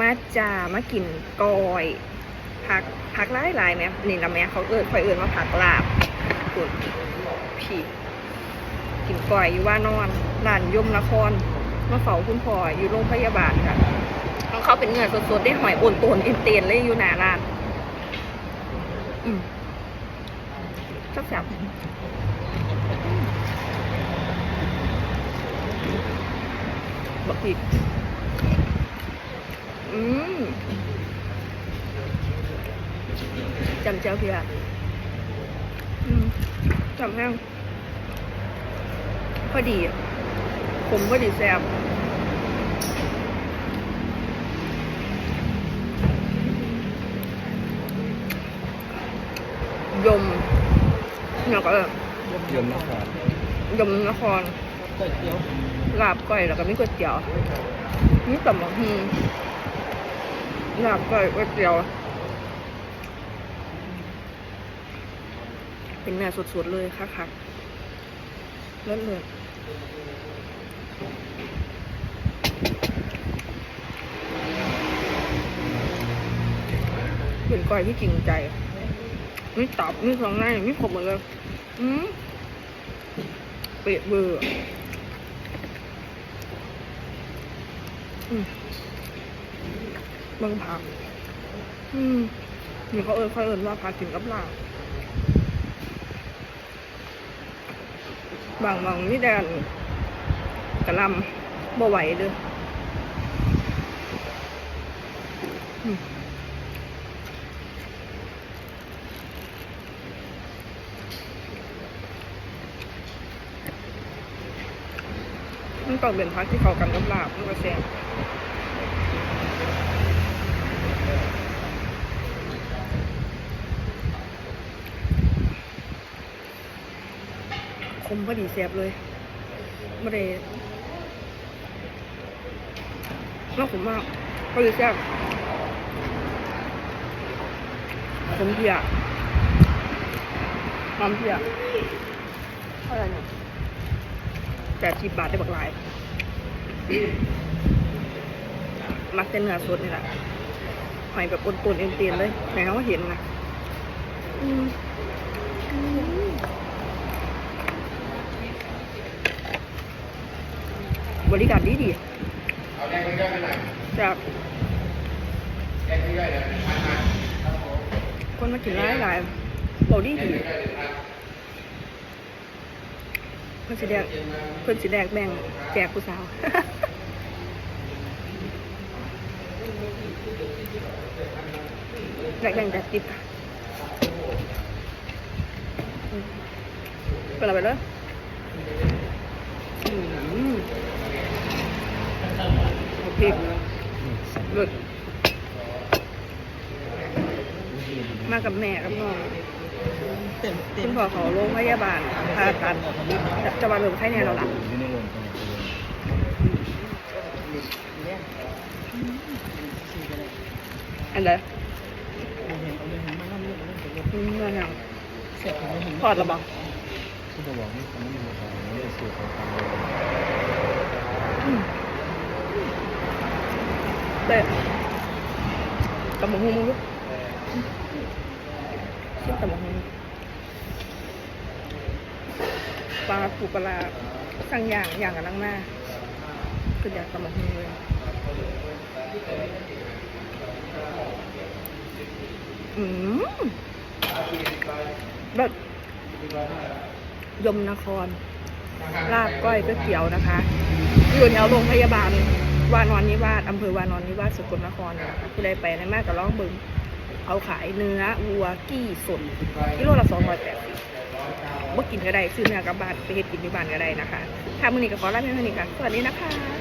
มาจ่ามากินกอยผักผักหลายหลายแม่นี่ละแม่เขาเอิญคอยเอิญว่าผักลาบคุณพี่กินกอยอยู่ว่านอนร้านยมนครมาเฝ้าคุณพ่ออยู่โรงพยาบาลค่ะของเขาเป็นเงินสดๆได้หอยโอนโตนเอ็นเตนเลยอยู่หน้าร้านอืมชอบจับ บักผิดอืมจำเจ้าเพียอืมจำแห้งพอดีอะผมพอดีแซ่บยมเนี่ยก็เยิมนะครับยมนครก๋วยเตี๋ยว ลาบก้อยแล้วก็มีก๋วยเตี๋ยวมีตำบักหุ่งลาบก้อยก๋วยเตี๋ยว เป็นเนื้อสดๆเลยค่ะค่ะเลิศเลยเป็นก้อยที่จริงใจมีตับมีเครื่องในมีครบหมดเลย อืมเปรี้ยเบอร์ อืม เบิ่งผัก อืมนี่เขาเอิญเขาเอิญว่าผักกินกับลาบบางบางนี่แดนกระลำบ่ไหวเลยอืม มันต้องเป็นพักที่เขากันกับลาบมันก็แซ่บคมพอดีเสียบเลยไม่ได้น่าขมมากพอดีเสียบขมเพียความเพียเท่าไรเนี่ย แปดสิบบาทได้บักหลาย มักแต่เนื้อสดนี่แหละหอยแบบปนๆเอ็นเตียนๆเลยไหนเขาเห็นนะอืมอืมบริการดีดีจากคนมากินร้ายหลายบอดีดี เพื่อนสีแดงเพื่อนสีแดงแบ่งแจกผู้สาวแบ่งแบ่งจากจิบค่ะอืมไปเลยไปเลยอืมโอเคหลุดมากับแม่กับน้อง คุณพ่อเขาโรงพยาบาลผ่าตัดจะมาเริ่มไข้แน่เราล่ะอันเดออืมนั่นยังพอดแล้วบอกที่จะบอกนี่คำมือของทางอืมเด็ดตำบักหุ่งมึงลูกชื่อตำบักหุ่ง ปลาปูปลาสั่งอย่างอย่างกับนั่งหน้าคืออยากตำบังเลยอืมแบบยมนคร ลาบก้อยก๋วยเตี๋ยวนะคะ อยู่แถวโรงพยาบาล วานอนนิวาสอำเภอวานอนนิวาสสกลนครนะคะผู้ใดไปในมากก็ร้องเบึง เอาขายเนื้อวัวกี้สดกิโลละสองร้อยแปดสิบ เมื่กินก็ได้ซื้อเนื้อกลับบ้านไปเฮ็ดกินที่บ้านก็ได้นะคะถ้ามื้อนี้ก็ขอลาไปเท่านี้ค่ะสวัสดีนะคะ